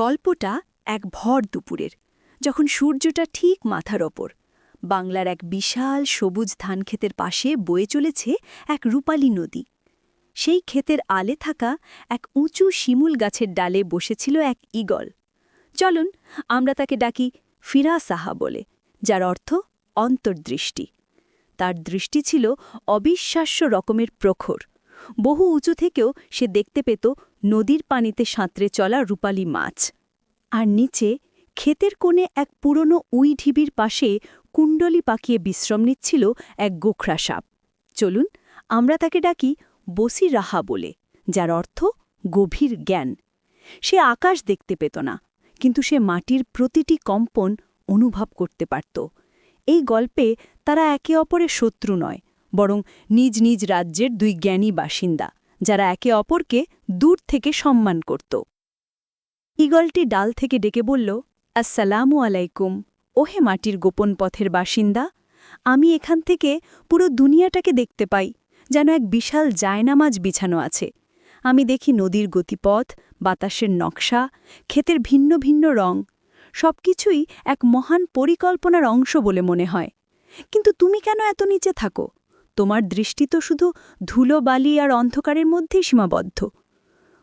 গল্পটা এক ভর দুপুরের, যখন সূর্যটা ঠিক মাথার ওপর। বাংলার এক বিশাল সবুজ ধানক্ষেতের পাশে বয়ে চলেছে এক রূপালী নদী। সেই ক্ষেতের আলে থাকা এক উঁচু শিমুল গাছের ডালে বসেছিল এক ঈগল। চলুন, আমরা তাকে ডাকি ফিরা সাহা বলে, যার অর্থ অন্তর্দৃষ্টি। তার দৃষ্টি ছিল অবিশ্বাস্য রকমের প্রখর। বহু উঁচু থেকেও সে দেখতে পেত নদীর পানিতে সাঁতরে চলা রূপালী মাছ। আর নিচে ক্ষেতের কোণে এক পুরনো উই ঢিবির পাশে কুণ্ডলি পাকিয়ে বিশ্রাম নিচ্ছিল এক গোখরা সাপ। চলুন, আমরা তাকে ডাকি বসি রাহা বলে, যার অর্থ গভীর জ্ঞান। সে আকাশ দেখতে পেত না, কিন্তু সে মাটির প্রতিটি কম্পন অনুভব করতে পারত। এই গল্পে তারা একে অপরের শত্রু নয়, বরং নিজ নিজ রাজ্যের দুই জ্ঞানী বাসিন্দা। যারা একে অপরকে দূর থেকে সম্মান করত। ইগলটি ডাল থেকে ডেকে বলল, আসসালামু আলাইকুম। ওহে মাটির গোপন পথের বাসিন্দা, আমি এখান থেকে পুরো দুনিয়াটাকে দেখতে পাই, যেন এক বিশাল জায়নামাজ বিছানো আছে। আমি দেখি নদীর গতিপথ, বাতাসের নকশা, ক্ষেতের ভিন্ন ভিন্ন রং। সবকিছুই এক মহান পরিকল্পনার অংশ বলে মনে হয়। কিন্তু তুমি কেন এত নিচে থাকো? তোমার দৃষ্টি তো শুধু ধুলো, বালি আর অন্ধকারের মধ্যেই সীমাবদ্ধ।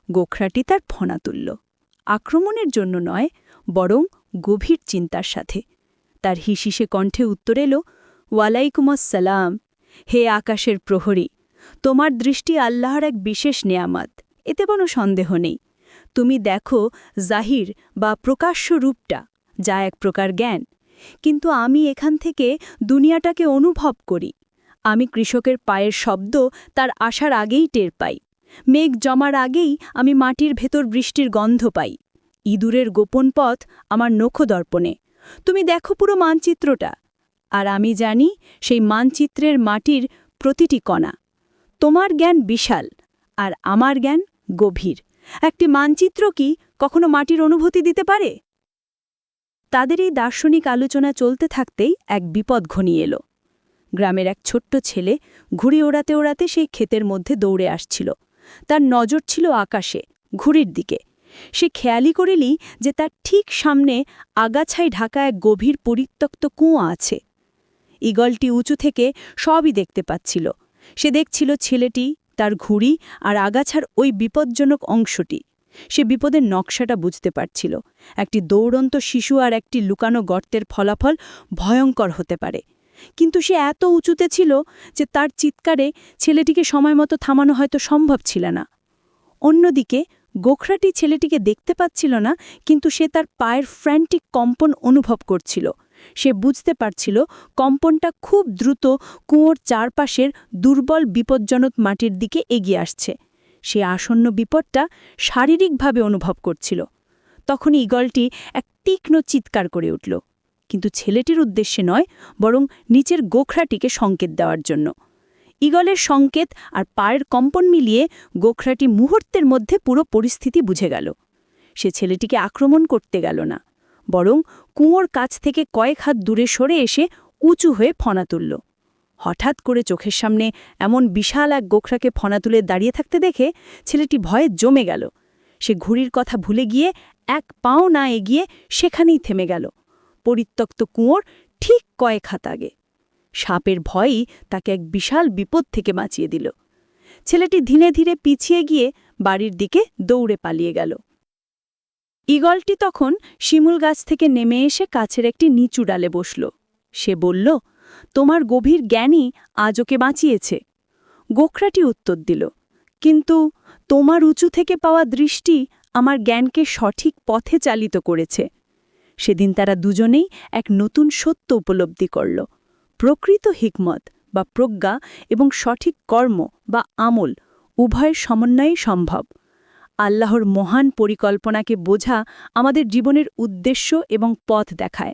গোখরাটি তার ফনা তুলল। আক্রমণের জন্য নয়, বরং গভীর চিন্তার সাথে। তার হিসিসে কণ্ঠে উত্তর এলো ওয়ালাইকুমসালাম হে আকাশের প্রহরী, তোমার দৃষ্টি আল্লাহর এক বিশেষ নেয়ামাত। এতে কোনো সন্দেহ নেই। তুমি দেখো, জাহির বা প্রকাশ্য রূপটা, যা এক প্রকার জ্ঞান। কিন্তু আমি এখান থেকে দুনিয়াটাকে অনুভব করি। আমি কৃষকের পায়ের শব্দ তার আসার আগেই টের পাই। মেঘ জমার আগেই আমি মাটির ভেতর বৃষ্টির গন্ধ পাই। ইঁদুরের গোপন পথ আমার নখদর্পণে তুমি দেখো পুরো মানচিত্রটা। আর আমি জানি সেই মানচিত্রের মাটির প্রতিটি কণা। তোমার জ্ঞান বিশাল আর আমার জ্ঞান গভীর। একটি মানচিত্র কি কখনো মাটির অনুভূতি দিতে পারে? তাদের এই দার্শনিক আলোচনা চলতে থাকতেই এক বিপদ ঘনিয়ে এলো। গ্রামের এক ছোট্ট ছেলে ঘুড়ি ওড়াতে ওড়াতে সেই ক্ষেতের মধ্যে দৌড়ে আসছিল। তার নজর ছিল আকাশে, ঘুড়ির দিকে। সে খেয়ালি করিলি যে তার ঠিক সামনে আগাছায় ঢাকা এক গভীর পরিত্যক্ত কুঁয়া আছে। ইগলটি উঁচু থেকে সবই দেখতে পাচ্ছিল। সে দেখছিল ছেলেটি, তার ঘুড়ি আর আগাছার ওই বিপজ্জনক অংশটি। সে বিপদের নকশাটা বুঝতে পারছিল। একটি দৌড়ন্ত শিশু আর একটি লুকানো গর্তের ফলাফল ভয়ঙ্কর হতে পারে। কিন্তু সে এত উঁচুতে ছিল যে তার চিৎকারে ছেলেটিকে সময়মতো থামানো হয়তো সম্ভব ছিল না। অন্যদিকে গোখরাটি ছেলেটিকে দেখতে পাচ্ছিল না, কিন্তু সে তার পায়ের ফ্র্যান্টিক কম্পন অনুভব করছিল। সে বুঝতে পারছিল কম্পনটা খুব দ্রুত কুঁয়োর চারপাশের দুর্বল বিপজ্জনক মাটির দিকে এগিয়ে আসছে। সে আসন্ন বিপদটা শারীরিকভাবে অনুভব করছিল। তখন ইগলটি এক তীক্ষ্ণ চিৎকার করে উঠল। কিন্তু ছেলেটির উদ্দেশ্যে নয়, বরং নিচের গোখরাটিকে সংকেত দেওয়ার জন্য। ইগলের সংকেত আর পায়ের কম্পন মিলিয়ে গোখরাটি মুহূর্তের মধ্যে পুরো পরিস্থিতি বুঝে গেল। সে ছেলেটিকে আক্রমণ করতে গেল না, বরং কুঁয়োর কাছ থেকে কয়েক হাত দূরে সরে এসে উঁচু হয়ে ফনা তুলল। হঠাৎ করে চোখের সামনে এমন বিশাল এক গোখরাকে ফনা তুলে দাঁড়িয়ে থাকতে দেখে ছেলেটি ভয়ে জমে গেল। সে ঘুড়ির কথা ভুলে গিয়ে এক পাও না এগিয়ে সেখানেই থেমে গেল। পরিত্যক্ত কুঁয়োর ঠিক কয়েক হাত আগে। সাপের ভয়ই তাকে এক বিশাল বিপদ থেকে বাঁচিয়ে দিল। ছেলেটি ধীরে ধীরে পিছিয়ে গিয়ে বাড়ির দিকে দৌড়ে পালিয়ে গেল। ইগলটি তখন শিমুল গাছ থেকে নেমে এসে কাছের একটি নিচু ডালে বসল। সে বলল, তোমার গভীর জ্ঞানই আজ ওকে বাঁচিয়েছে। গোখরাটি উত্তর দিল, কিন্তু তোমার উঁচু থেকে পাওয়া দৃষ্টি আমার জ্ঞানকে সঠিক পথে চালিত করেছে। সেদিন তারা দুজনেই এক নতুন সত্য উপলব্ধি করল। প্রকৃত হিকমত বা প্রজ্ঞা এবং সঠিক কর্ম বা আমল উভয়ের সমন্বয়ই সম্ভব। আল্লাহর মহান পরিকল্পনাকে বোঝা আমাদের জীবনের উদ্দেশ্য এবং পথ দেখায়।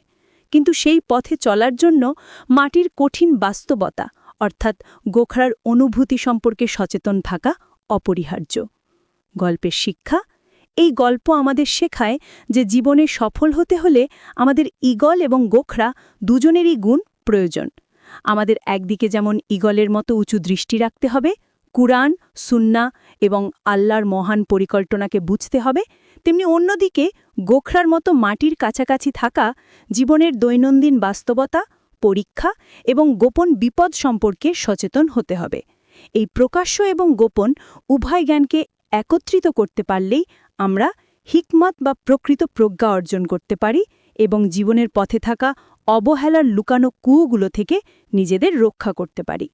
কিন্তু সেই পথে চলার জন্য মাটির কঠিন বাস্তবতা, অর্থাৎ গোখরার অনুভূতি সম্পর্কে সচেতন থাকা অপরিহার্য। গল্পের শিক্ষা এই গল্প আমাদের শেখায় যে জীবনে সফল হতে হলে আমাদের ইগল এবং গোখরা দুজনেরই গুণ প্রয়োজন। আমাদের একদিকে যেমন ইগলের মতো উঁচু দৃষ্টি রাখতে হবে, কুরআন সুন্না এবং আল্লাহর মহান পরিকল্পনাকে বুঝতে হবে, তেমনি অন্যদিকে গোখরার মতো মাটির কাছাকাছি থাকা জীবনের দৈনন্দিন বাস্তবতা, পরীক্ষা এবং গোপন বিপদ সম্পর্কে সচেতন হতে হবে। এই প্রকাশ্য এবং গোপন উভয় জ্ঞানকে একত্রিত করতে পারলেই আমরা হিকমত বা প্রকৃত প্রজ্ঞা অর্জন করতে পারি এবং জীবনের পথে থাকা অবহেলার লুকানো কুয়োগুলো থেকে নিজেদের রক্ষা করতে পারি।